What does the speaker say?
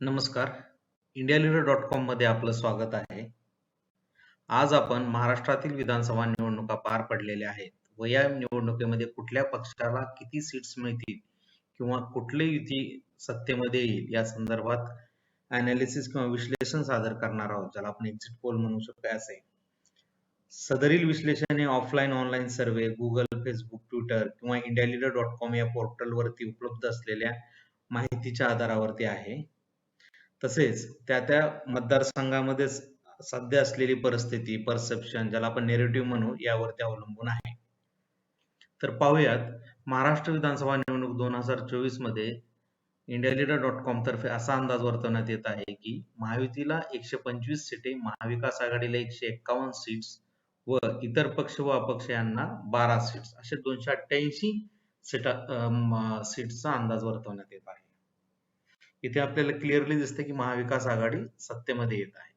नमस्कार. India leader dot कॉममध्ये आपलं स्वागत आहे. आज आपण महाराष्ट्रातील विधानसभा निवडणुका पार पडलेल्या आहेत व या निवडणुकीमध्ये कुठल्या पक्षाला किती सीट्स मिळतील किंवा कुठली युती सत्तेमध्ये येईल या संदर्भात अनालिसिस किंवा विश्लेषण सादर करणार आहोत ज्याला आपण एक्झिट पोल म्हणू शकतो असे सदरील विश्लेषण हे offline online survey Google Facebook Twitter किंवा इंडिया लीडर डॉट कॉम या पोर्टलवरती उपलब्ध असलेल्या माहितीच्या आधारावरती आहे तसेच त्या त्या मतदारसंघामध्ये सध्या असलेली परिस्थिती परसेप्शन ज्याला आपण नेरेटिव्ह म्हणू यावरती अवलंबून आहे. तर पाहूयात महाराष्ट्र विधानसभा निवडणूक दोन हजार चोवीसमध्ये इंडिया लीडर डॉट कॉम तर्फे असा अंदाज वर्तवण्यात येत आहे की महायुतीला एकशे पंचवीस सीटे महाविकास आघाडीला एकशे एक्कावन्न सीट्स व इतर पक्ष व अपक्ष यांना बारा सीट्स असे दोनशे अठ्ठ्याऐंशी सीटा सीट्सचा अंदाज वर्तवण्यात येत आहे. इथे आपल्याला क्लिअरली दिसते की महाविकास आघाडी सत्तेमध्ये येत आहे.